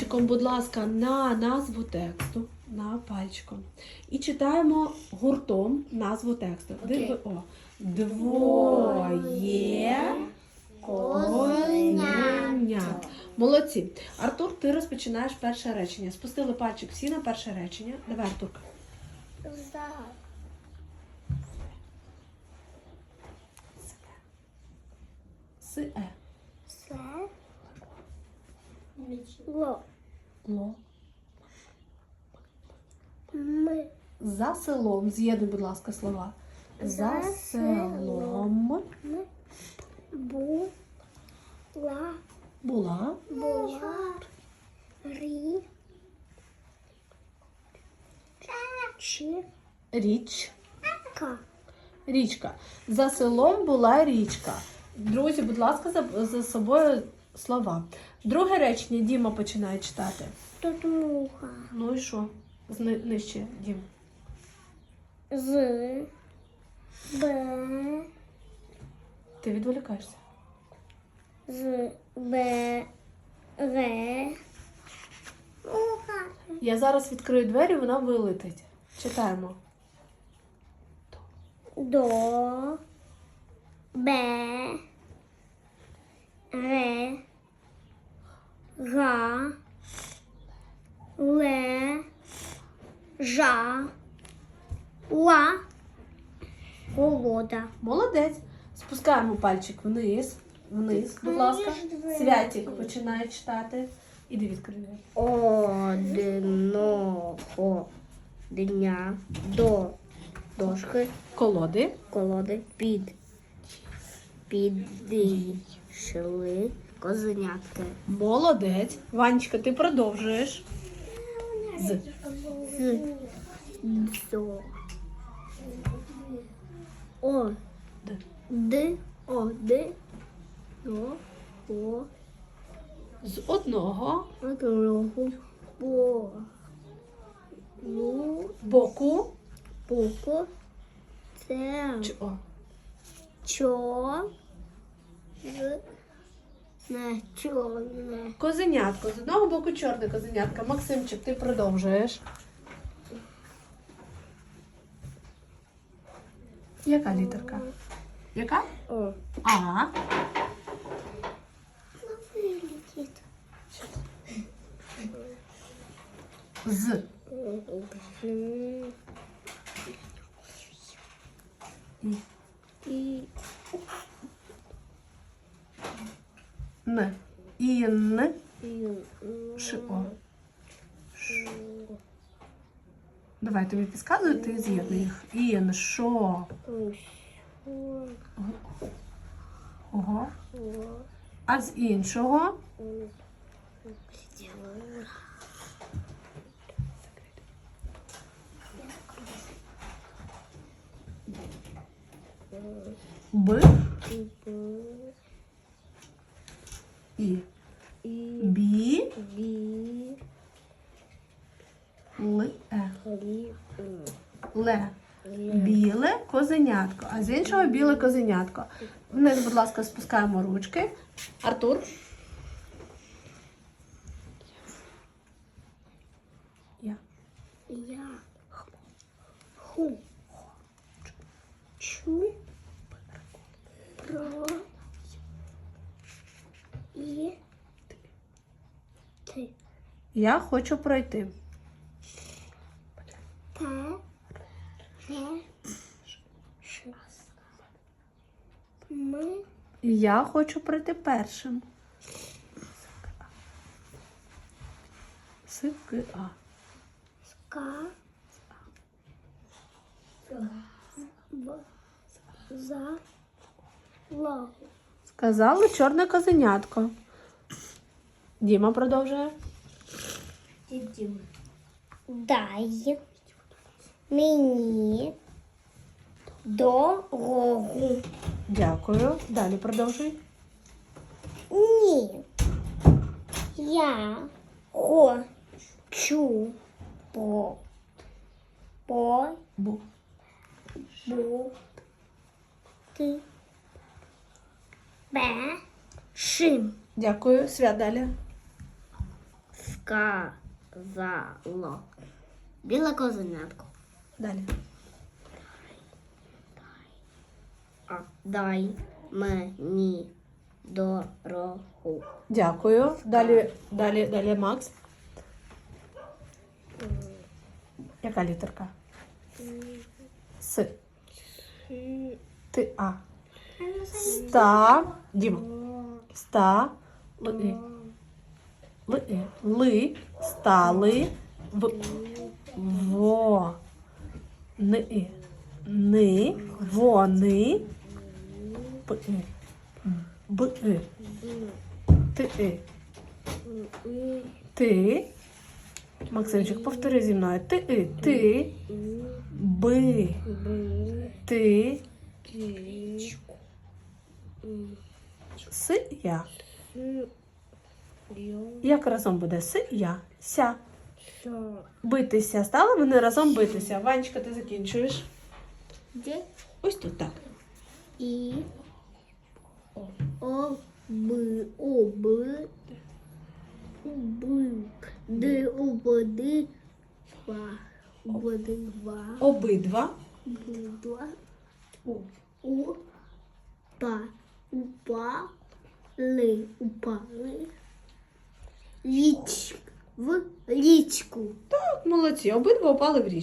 пальчиком, будь ласка, на назву тексту. На пальчиком. І читаємо гуртом назву тексту. Диви, о. Двоє конят. Молодці. Артур, ти розпочинаєш перше речення. Спустили пальчик всі на перше речення. Давай, Артурка. За. Си е. Се. Ло. Ло. Ми. За селом. З'єднуй, будь ласка, слова. За За селом Ми. Бу. Ла. була Була. Рі. Чи. річ. Ка. Річка. За селом була річка. Друзі, будь ласка, за, за собою слова. Друге речення Діма починає читати. Тут муха. Ну і що? Зни- Нижче, Дім. З. Б. Ти відволікаєшся. З. Б. Р. Муха. Я зараз відкрию двері, вона вилетить. Читаємо. До. Б. Р. Га. Ле. Жа. Ла. Голода. Молодець. Спускаємо пальчик вниз. Вниз, будь ласка. Святік починає читати. Іди відкрий двері. Одного дня до дошки Колоди. колоди під підійшли козенятки. Молодець. Ванечка, ти продовжуєш. З. З. До о. Д. д. О. Д. До о. З одного одного. По ну боку. поку це. Чи, о, чо. З не чорне Козенятко. З одного боку чорне козенятка. Максимчик, ти продовжуєш. Яка літерка? Яка? о А. З. і Н. Ін. Ш. О. Давай тобі підказую, ти з'єднуй їх. Ін. Шо. Ого. А з іншого. Б. і Бі. бі Л. Е. лі Ле. Біле козенятко. А з іншого біле козенятко. Вниз, будь ласка, спускаємо ручки. Артур. Я. я ху чу про і ти Я хочу пройти. Я хочу пройти першим. С, К, А. ска за Сказали чорне козенятко. Діма продовжує. Дай мені дорогу. Дякую. Далі продовжуй. Ні. Я хочу по по Бу. бути першим. Дякую. Свят далі. Сказало. Біле козенятко. Далі. А дай мені дорогу. Дякую. Далі, далі, далі, Макс. Яка літерка? С. Ти А. Ста. Діма. Ста. Ли. Ли. Стали. В. Во. Ни. Ни. Вони. П. Б. Ти. Ти. Максимчик, повтори зі мною. Ти. Ти. Би. Ти. С. Я. Як разом буде? С. Я. Ся. Битися. Стали вони разом битися. Ванечка, ти закінчуєш. Де? Ось тут так. І о б о б б д два води два Обидва. два у у па упали упали річ в річку. Так, молодці. Обидва упали в річку.